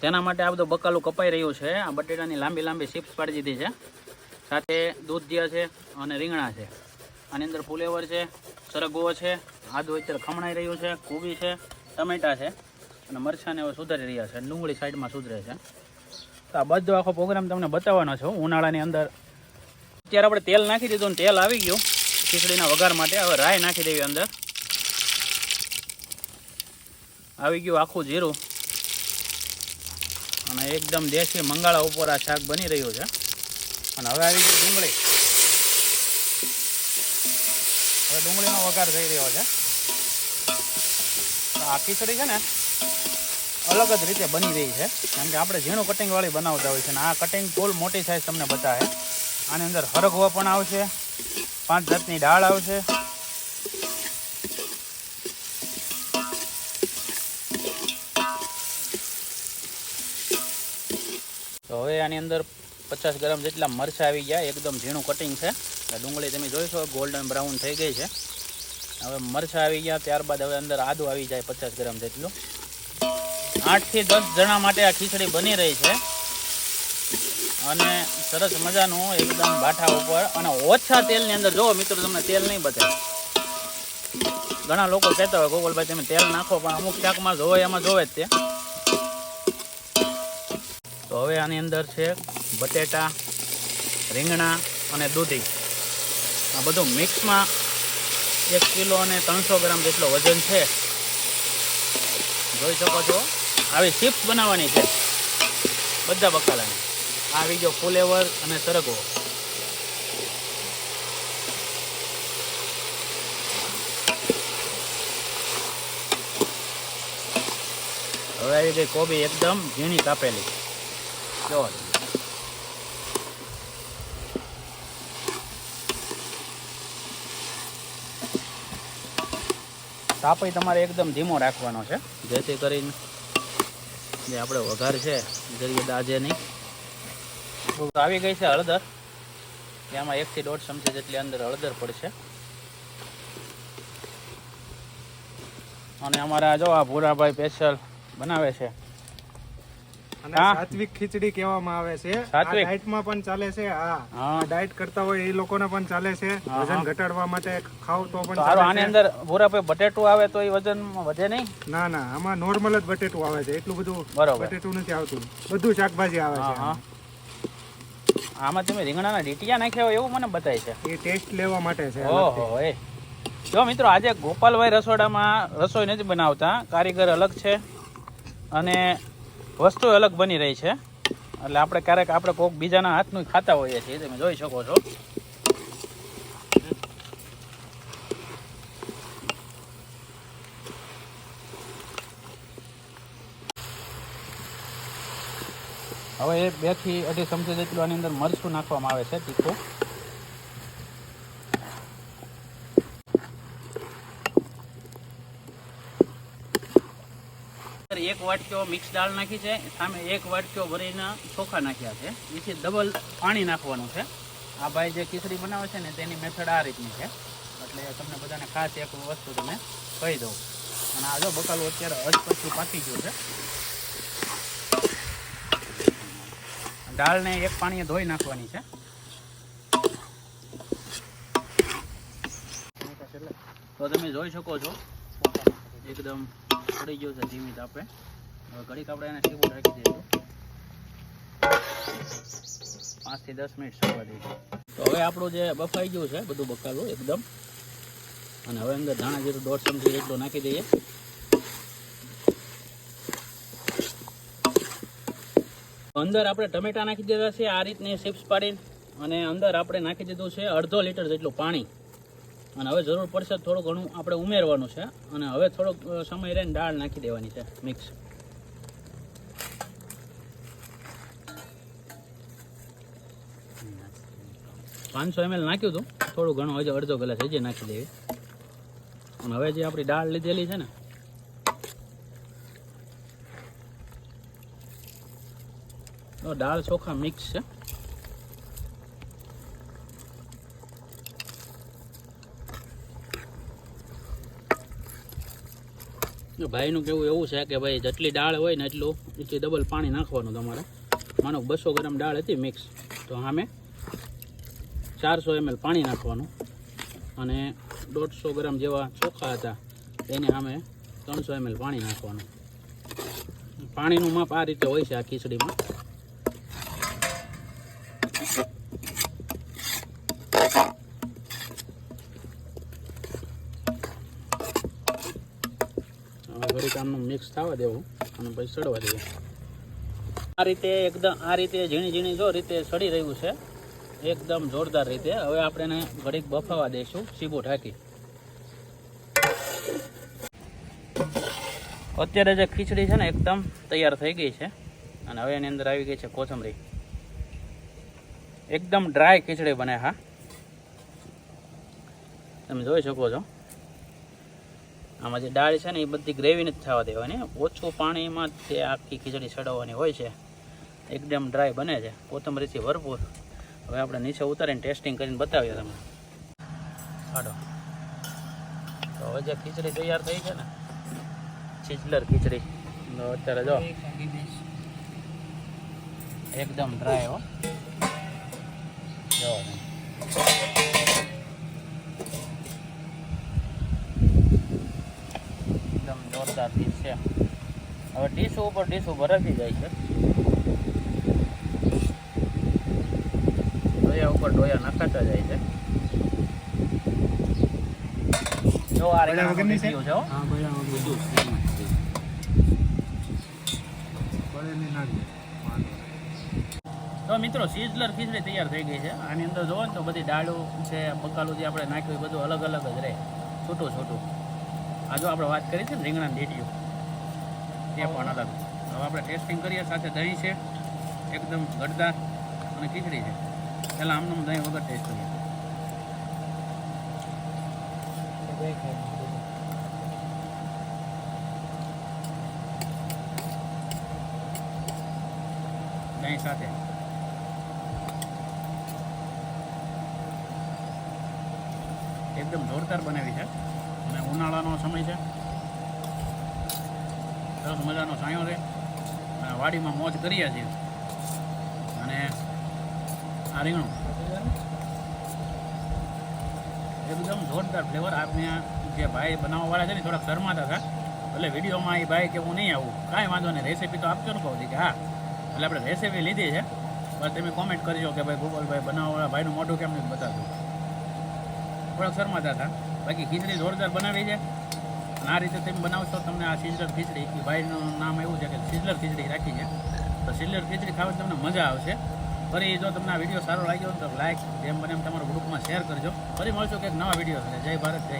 તેના માટે આ બધો બકાલું કપાઈ રહ્યું છે. આ બટેટાની લાંબી લાંબી ચિપ્સ પાડી દીધી છે. સાથે દૂધિયા છે અને રીંગણા છે. આની અંદર ફુલેવર છે, સરગવો છે, આદુ અત્યારે ખમણાઈ રહ્યું છે, કોબી છે, ટમેટા છે અને મરચાંને હવે સુધારી રહ્યા છે. ડુંગળી સાઈડમાં સુધરે છે. તો આ બધો આખો પ્રોગ્રામ તમને બતાવવાનો છે. ઉનાળાની અંદર અત્યારે આપણે તેલ નાખી દીધું તેલ આવી ગયું. ખીચડીના વઘાર માટે હવે રાય નાખી દેવી અંદર. આવી ગયું આખું જીરું. અને એકદમ દેશી મંગાળા ઉપર આ શાક બની રહ્યું છે. અને હવે આવી ગઈ ડુંગળી. હવે ડુંગળીનો વઘાર થઈ રહ્યો છે. આ ખીચડી છે ને અલગ જ રીતે બની રહી છે. કેમ કે આપણે ઝીણું કટિંગવાળી બનાવતા હોય છે અને આ કટિંગ ફૂલ મોટી સાઈઝ તમને બતાવે. આની અંદર હરગવા પણ આવશે, પાંચ જાતની દાળ આવશે તો હવે આની અંદર પચાસ ગ્રામ જેટલા મરચાં આવી ગયા, એકદમ ઝીણું કટિંગ છે. ડુંગળી તમે જોઈશો ગોલ્ડન બ્રાઉન થઈ ગઈ છે. હવે મરચાં આવી ગયા, ત્યારબાદ હવે અંદર આદું આવી જાય પચાસ ગ્રામ જેટલું. આઠથી દસ જણા માટે આ ખીચડી બની રહી છે. અને સરસ મજાનું એકદમ ભાઠા ઉપર અને ઓછા તેલની અંદર જોવો મિત્રો, તમને તેલ નહીં બતાવે ઘણા લોકો કહેતા હોય ગોગલભાઈ તમે તેલ નાખો, પણ અમુક શાકમાં જોવે, એમાં જોવે જ તે. તો હવે આની અંદર છે બટેટા, રીંગણા અને દૂધી. આ બધું મિક્સમાં એક કિલો અને ત્રણસો ગ્રામ જેટલો વજન છે. જોઈ શકો છો. આવી ચિપ્સ બનાવવાની છે. બધા બકાલાની. આ ગયો ફુલેવર અને સરગવો. હવે આવી ગઈ કોબી એકદમ ઝીણી કાપેલી. જો તાપય તમારે એકદમ ધીમો રાખવાનો છે. જેથી કરીને જે આપણે વઘાર છે જરીએ દાજે નહીં. આવી ગઈ છે હળદર. એમાં એકથી દોઢ ચમચી જેટલી અંદર હળદર પડશે. અને અમારા જો આ ભૂરાભાઈ સ્પેશિયલ બનાવે છે. અને સાત્વિક ખીચડી કહેવામાં આવે છે. ડાયટમાં પણ ચાલે છે હા. ડાયટ કરતા હોય એ લોકોને પણ ચાલે છે. વજન ઘટાડવા માટે ખાવ તો પણ આની અંદર ભૂરા ભાઈ બટેટું આવે તો એ વજન વધે નહીં? ના ના આમાં નોર્મલ જ બટેટું આવે છે. એટલું બધું બટેટું નથી આવતું. બધું શાકભાજી આવે છે. હા આમાં તમે રીંગણાના ડીટિયા નાખ્યા હોય એવું મને બતાય છે. એ ટેસ્ટ લેવા માટે છે ઓહો એ. જો મિત્રો આજે ગોપાલભાઈ રસોડામાં રસોઈ નથી બનાવતા. કારીગર અલગ છે. અને વસ્તુ અલગ બની રહી છે. એટલે આપણે ક્યારેક આપણે કોઈક બીજાના હાથનું ખાતા હોઈએ છીએ, તમે જોઈ શકો છો. હવે એ બેથી અઢી ચમચી જેટલું આની અંદર મરચું નાખવામાં આવે છે, તીખું. એક વાટકીઓ મિક્સ દાળ નાખી છે, સામે એક વાટકીઓ ભરીને ચોખા નાખ્યા છે. એથી ડબલ પાણી નાખવાનું છે. આ ભાઈ જે ખીચડી બનાવે છે ને, તેની મેથડ આ રીતની છે. એટલે તમને બધાને ખાસ એક વસ્તુ તમે કહી દઉં. અને આ જો બકાલું અત્યારે અજપચું પાકી ગયું છે. દાળને એક પાણીએ ધોઈ નાખવાની છે. તો તમે જોઈ શકો છો. એકદમ પડી ગયું છે ધીમી તાપે. હવે ઘડીક આપણે એને સીવું રાખી દઈશું. પાંચથી દસ મિનિટ સવા દઈશું. તો હવે આપણું જે બફાઈ ગયું છે, બધું બકાલું એકદમ. અને હવે અંદર ધાણા જીરું, દોઢ ચમચી જેટલું નાખી દઈએ. અંદર આપણે ટમેટા નાખી દીધા છે, આ રીતની શિપ્સ પાડીને. અને અંદર આપણે નાખી દીધું છે અડધો લીટર જેટલું પાણી. અને હવે જરૂર પડશે થોડું ઘણું આપણે ઉમેરવાનું છે. અને હવે થોડોક સમય રહીને દાળ નાખી દેવાની છે, મિક્સ. પાંચસો એમએલ નાખ્યું હતું. થોડું ઘણું હજી અડધો ગ્લાસ હજી નાખી દેવી. અને હવે જે આપણી દાળ લીધેલી છે ને દાળ ચોખા મિક્સ છે. ભાઈનું કેવું એવું છે કે ભાઈ જેટલી દાળ હોય ને એટલું એટલી ડબલ પાણી નાખવાનું તમારે. માનો બસો ગ્રામ દાળ હતી મિક્સ તો આમે ચારસો એમએલ પાણી નાખવાનું. અને દોઢસો ગ્રામ જેવા ચોખા હતા, એને સામે ત્રણસો એમએલ પાણી નાખવાનું. પાણીનું માપ આ રીતે હોય છે આ ખીચડીમાં હવે ઘડીક આમનું મિક્સ થવા દેવું અને પછી સડવા દેવું. આ રીતે એકદમ, આ રીતે ઝીણી ઝીણી જો રીતે સડી રહ્યું છે, એકદમ જોરદાર રીતે. હવે આપણે એને ઘડીક બફાવા દઈશું સીબો ઢાંકી. અત્યારે જે ખીચડી છે ને એકદમ તૈયાર થઈ ગઈ છે અને હવે એની અંદર આવી ગઈ છે કોથમરી. એકદમ ડ્રાય ખીચડી બને હા. તમે જોઈ શકો છો. આમાં જે દાળ છે ને એ બધી ગ્રેવી નથી થવા દેવાની ઓછું પાણીમાં જ તે આખી ખીચડી ચડાવવાની હોય છે. એકદમ ડ્રાય બને છે. કોથમરીથી ભરપૂર. હવે આપણે નીચે ઉતારીને ટેસ્ટિંગ કરીને બતાવીએ તમને. હાડો તો હવે જે ખીચડી તૈયાર થઈ છે ને છીચલર ખીચડી. અત્યારે જો. એકદમ ડ્રાય હો. જો તમે. એકદમ જોરદાર ડીશ છે. હવે ડીશ ઉપર ડીશો ભરાતી જાય છે. ડોયા ઉપર ડોયા નખાતા જાય છે. જો આ રીંગણાનું વગરની છે? છે હો. તો મિત્રો સિઝલર ખીચડી તૈયાર થઈ ગઈ છે. આની અંદર જોવો ને તો બધી દાળું છે બકાલું જે આપણે નાખ્યું એ બધું અલગ અલગ જ રહે. છૂટું છૂટું આ જો આપણે વાત કરી છે ને રીંગણા ડીટીયું તે પણ અલગ. હવે આપણે ટેસ્ટિંગ કરીએ, સાથે દહીં છે, એકદમ ગડદાર અને ખીચડી છે. પહેલાં આમનું દહીં વગર ટેસ્ટ કરીએ. દહીં સાથે. એકદમ જોરદાર બનાવી છે. ઉનાળાનો સમય છે. સરસ મજાનો છાંયો છે. અને વાડીમાં મોજ કરીએ છીએ. અને આ રીંગણું. એકદમ જોરદાર ફ્લેવર આપને જે ભાઈ બનાવવાવાળા છે ને, થોડાક શરમાતા હતા. એટલે વિડીયોમાં એ ભાઈ કે, હું નહીં આવું. કાંઈ વાંધો નહીં. રેસીપી તો આપજો ને કહું કે, હા. એટલે આપણે રેસીપી લીધી છે. બસ તમે કોમેન્ટ કરજો કે, ભાઈ ગોપાલભાઈ બનાવવાવાળા ભાઈનું મોઢું કેમ નથી બતાવતું? થોડાક શરમાતા હતા. બાકી ખીચડી જોરદાર બનાવી છે. આ રીતે તમે બનાવશો તમને આ સિઝલર ખીચડી, એ ભાઈનું નામ એવું છે કે સિઝલર ખીચડી રાખી છે. તો સિઝલર ખીચડી ખાવાની તમને મજા આવશે. ફરી જો તમને આ વીડિયો સારો લાગ્યો તો લાઇક જેમ બને એમ તમારા ગ્રુપમાં શેર કરજો. ફરી મળશું કંઈક નવા વીડિયો જય ભારત, જય